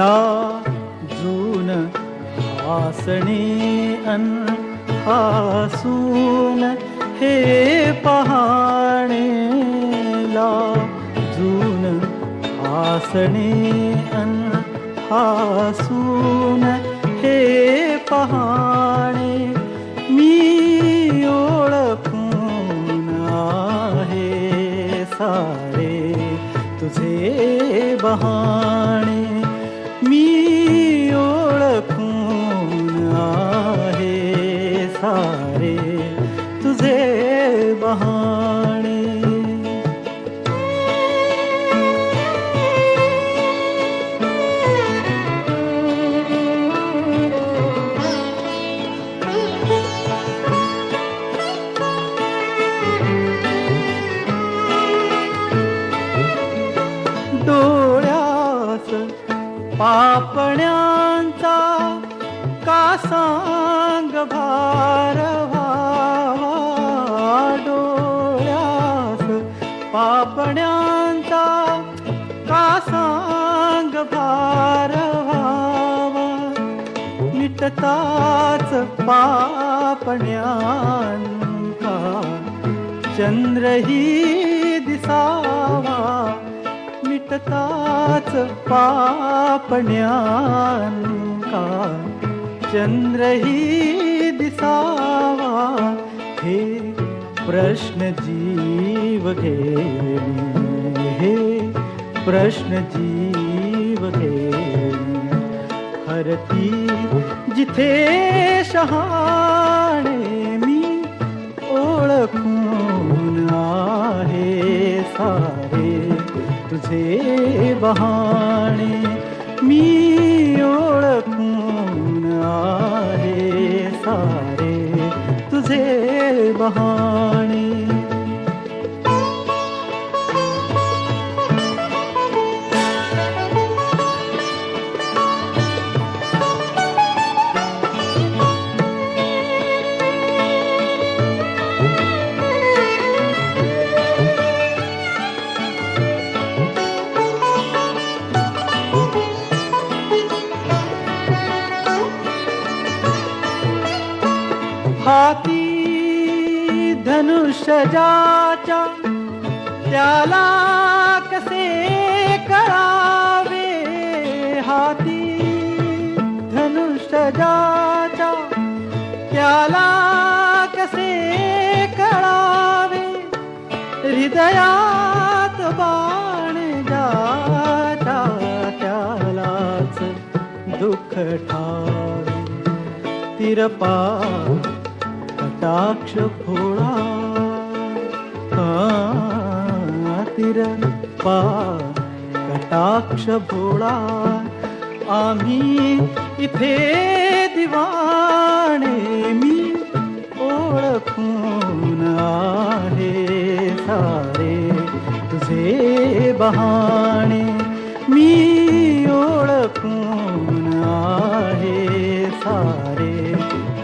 लाजून हासणे अन हासून हे पहाणे लाजून हासणे अन हासून हे पहाणे मी ओळखून आहे सारे तुझे बहाणे पापण्यांचा का सांग भार डोळ्यास पापण्यांचा का सांग भार मिटताच पापण्यांका चंद्रही दिसावा. मिटताच पापण्यांका चंद्रही दिसावा हे प्रश्न जीव घेणे हे प्रश्न जीव घेणे हरती जिथे शहाणे मी ओळखून आहे सारे तुझे बहाणे मी ओळखून आहे सारे तुझे बहाणे हाती धनुष्यजाच्या त्याला कसे करावे? हाती धनुष्यजाच्या त्याला कसे करावे? हृदयात बाण जाता त्यालाच दुःख ठावे. तिरपा कटाक्ष भोळा हा, तिरपा कटाक्ष भोळा आम्ही इथे दिवाणे मी ओळखून आहे सारे तुझे बहाणे मी ओळखून आहे सारे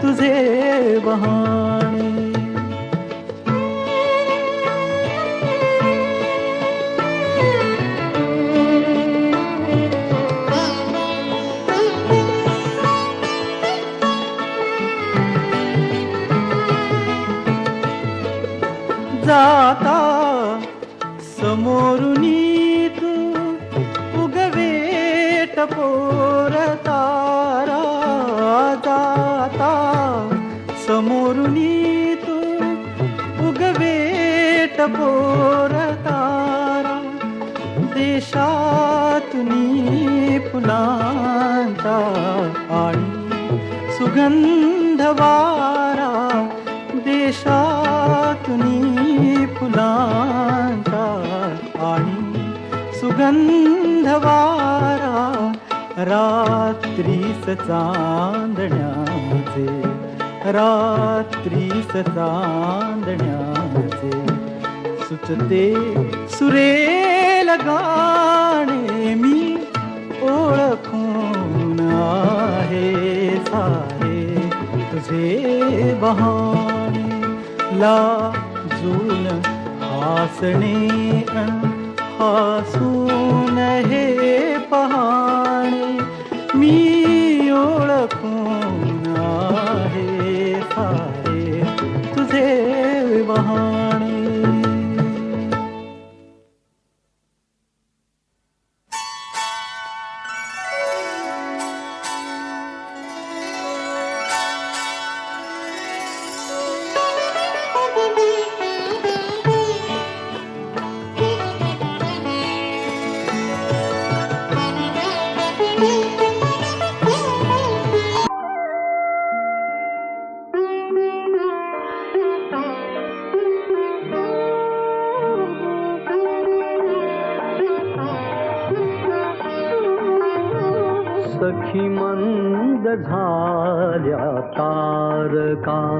तुझे बहाणे जाता समोरुनी तू उगवेट पोरतारा जाता समोरुनी तू उगवेट पोरतारा फुलांचा आणि सुगंध वारा देशातुनी फुलांचा आणि सुगंध वारा रात्रीस चांदण्याचे रात्रीस चांदण्याचे. सुचते सुरेल गाणे मी ओळखून आहे सारे. तुझे बहा लाजून हासणे हासून हे पहाणे ओळखून आहे सारे तुझे बहाणे सखी मंद झाल्या तारका।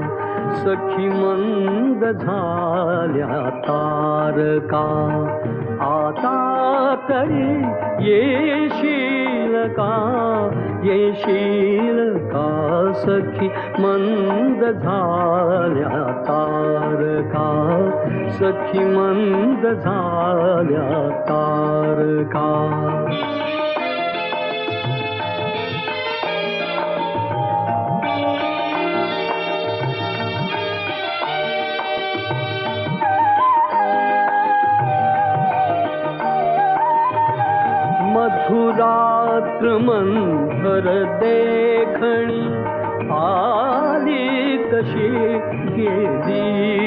सखी मंद झाल्या तारका। आता तरी येशील का? येशील का सखी मंद झाल्या तारका? सखी मंद झाल्या तारका मंथर देखणी आली कशी गेली.